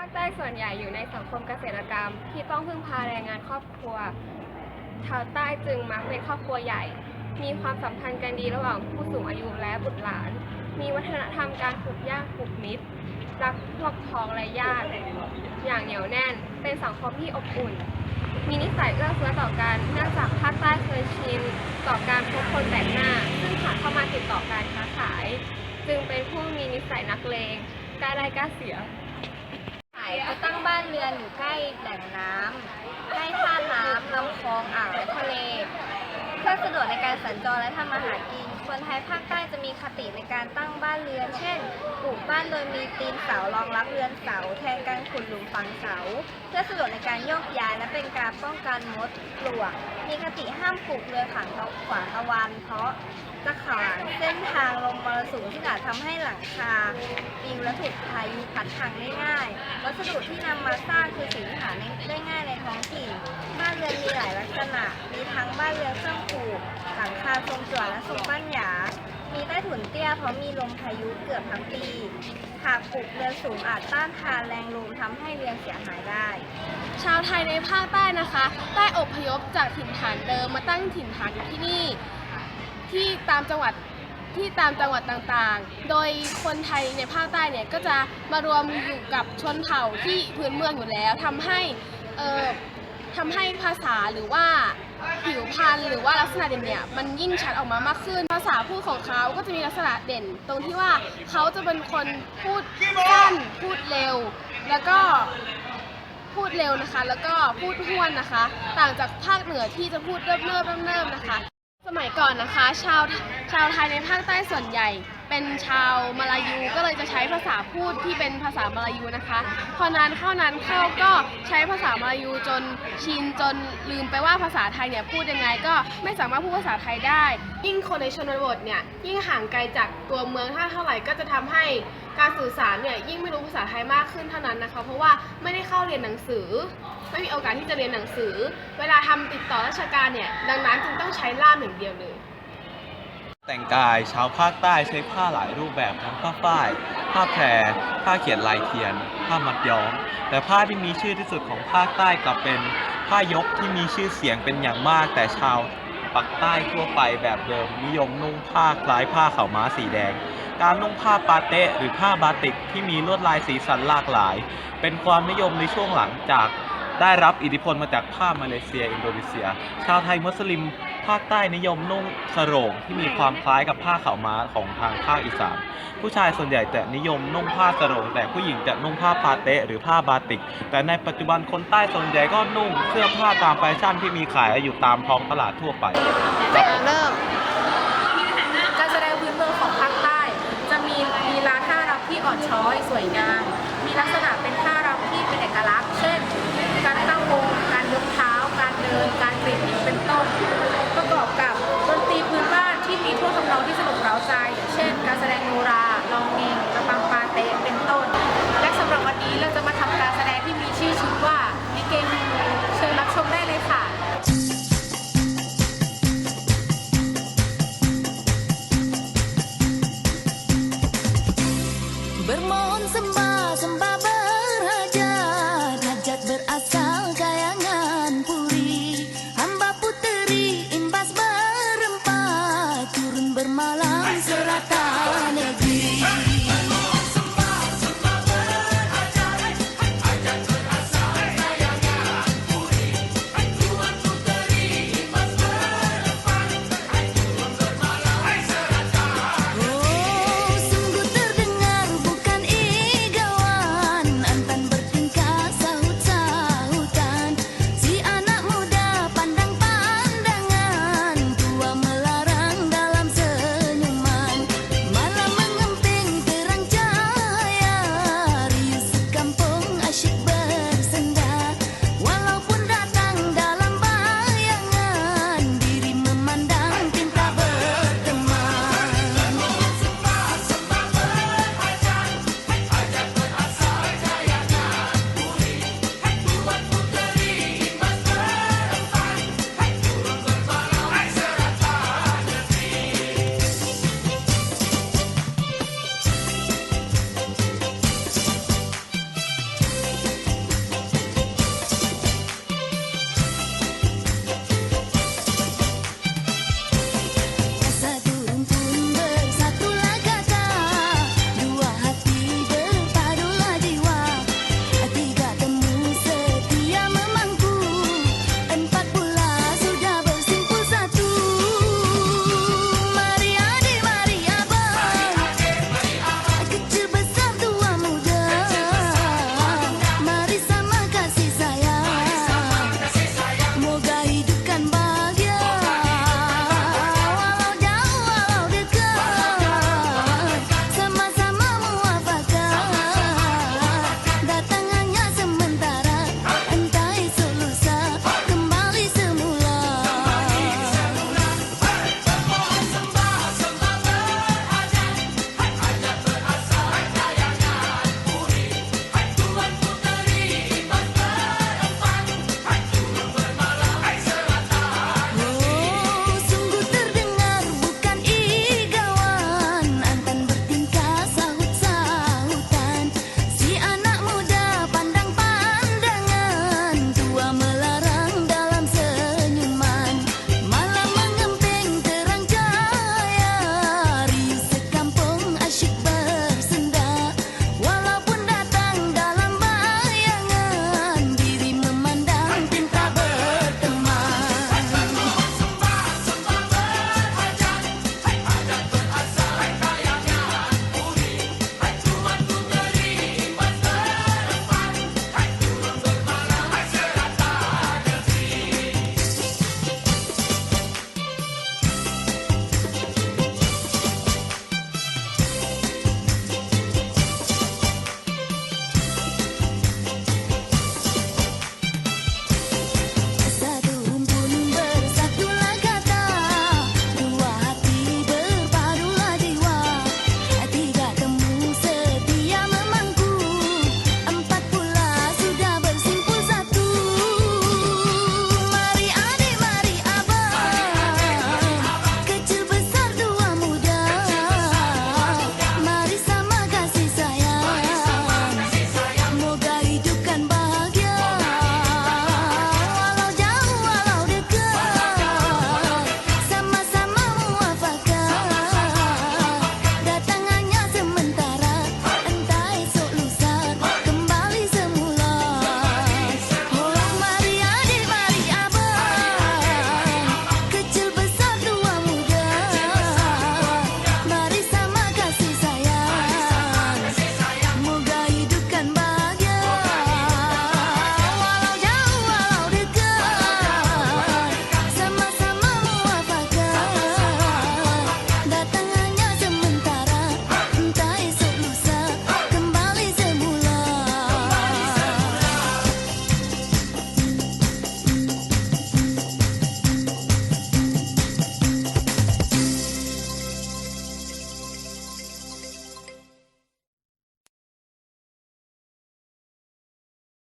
ภาคใต้ส่วนใหญ่อยู่ในสังคมเกษตรกรรม ที่ต้องพึ่งพาแรงงานครอบครัว ชาวใต้จึงมักเป็นครอบครัวใหญ่ มีความสัมพันธ์กันดีระหว่างผู้สูงอายุและบุตรหลาน มีวัฒนธรรมการผูกญาติผูกมิตร รักพวกพ้องและญาติอย่างเหนียวแน่น เป็นสังคมที่อบอุ่น มีนิสัยเอื้อเฟื้อต่อกัน เนื่องจากภาคใต้เคยชินต่อการพบคนแปลกหน้า ซึ่งหากเข้ามาติดต่อการค้าขาย จึงเป็นผู้มีนิสัยนักเลงกล้าได้กล้าเสีย เขาตั้งบ้านเรือนอยู่ใกล้แหล่งน้ำใกล้ท่าน้ำลำคลองอ่าวและทะเล เพื่อสะดวกในการสัญจรและทำมาหากิน คนไทยภาคใต้จะมีคติในการตั้งบ้านเรือน เช่น ปลูกบ้านโดยมีตีนเสารองรับเรือนเสา แทนการขุดหลุมฝังเสา เพื่อสะดวกในการโยกย้ายและเป็นการป้องกันมดปลวก มีคติห้ามปลูกเรือนขังตะขวางตะวันเพราะจะขวางเส้นทางลมมรสุมที่อาจทำให้หลังคาปิ ถูกพายุพัดพังได้ง่าย วัสดุที่นำมาสร้างคือสิ่งที่หาได้ง่ายในท้องถิ่น บ้านเรือนมีหลายลักษณะ มีทั้งบ้านเรือนเครื่องปลูกหลังคาทรงจั่วและทรงปั้นหยา มีใต้ถุนเตี้ยเพราะมีลมพายุเกือบทั้งปี หากปลูกเรือนสูงอาจต้านทานแรงลมทำให้เรือนเสียหายได้ ชาวไทยในภาคใต้นะคะได้อพยพจากถิ่นฐานเดิมมาตั้งถิ่นฐานอยู่ที่นี่ ที่ตามจังหวัด ที่ตามจังหวัดต่างๆ โดยคนไทยในภาคใต้เนี่ยก็จะมารวมอยู่กับชนเผ่าที่พื้นเมืองอยู่แล้วทำให้เอ่อทำให้ภาษาหรือว่าผิวพรรณหรือว่าลักษณะเด่นเนี่ยมันยิ่งชัดออกมามากขึ้น ภาษาพูดของเขาก็จะมีลักษณะเด่น ตรงที่ว่าเขาจะเป็นคนพูดสั้นพูดเร็ว แล้วก็พูดเร็วนะคะ แล้วก็พูดห้วนนะคะ ต่างจากภาคเหนือที่จะพูดเนิบเนิบๆเนิบๆนะคะ สมัยก่อนนะคะ ชาวชาวไทยในภาคใต้ส่วนใหญ่ เป็นชาวมาลายูก็เลยจะใช้ภาษาพูดที่เป็นภาษามาลายูนะคะ พอนานเข้านานเข้าก็ใช้ภาษามาลายูจนชินจนลืมไปว่าภาษาไทยเนี่ยพูดยังไงก็ไม่สามารถพูดภาษาไทยได้ ยิ่งคนในชนบทเนี่ยยิ่งห่างไกลจากตัวเมืองถ้าเท่าไหร่ก็จะทำให้ การสื่อสารเนี่ยยิ่งไม่รู้ภาษาไทยมากขึ้นเท่านั้นนะคะ เพราะว่าไม่ได้เข้าเรียนหนังสือ ไม่มีโอกาสที่จะเรียนหนังสือ เวลาทำติดต่อราชการเนี่ยดังนั้นจึงต้องใช้ล่ามอย่างเดียวเลย แต่งกายชาวภาคใต้ใช้ผ้าหลายรูปแบบทั้งผ้าฝ้ายผ้าแพรผ้าเขียนลายเทียน ผ้ามัดย้อม แต่ผ้าที่มีชื่อที่สุดของภาคใต้กลับเป็นผ้ายกที่มีชื่อเสียงเป็นอย่างมาก แต่ชาวปักใต้ทั่วไปแบบเดิมนิยมนุ่งผ้าคล้ายผ้าขาวม้าสีแดง การนุ่งผ้าปาเตะหรือผ้าบาติกที่มีลวดลายสีสันหลากหลาย เป็นความนิยมในช่วงหลังจากได้รับอิทธิพลมาจากผ้ามาเลเซีย อินโดนีเซีย ชาวไทยมุสลิม ภาคใต้นิยมนุ่งสโรงที่มีความคล้ายกับผ้าขาวม้าของทางภาคอีสาน ผู้ชายส่วนใหญ่จะนิยมนุ่งผ้าสโรง แต่ผู้หญิงจะนุ่งผ้าปาเตะหรือผ้าบาติก แต่ในปัจจุบันคนใต้ส่วนใหญ่ก็นุ่งเสื้อผ้าตามแฟชั่นที่มีขายอยู่ตามท้องตลาดทั่วไป เริ่ม Bermohon sembah, sembah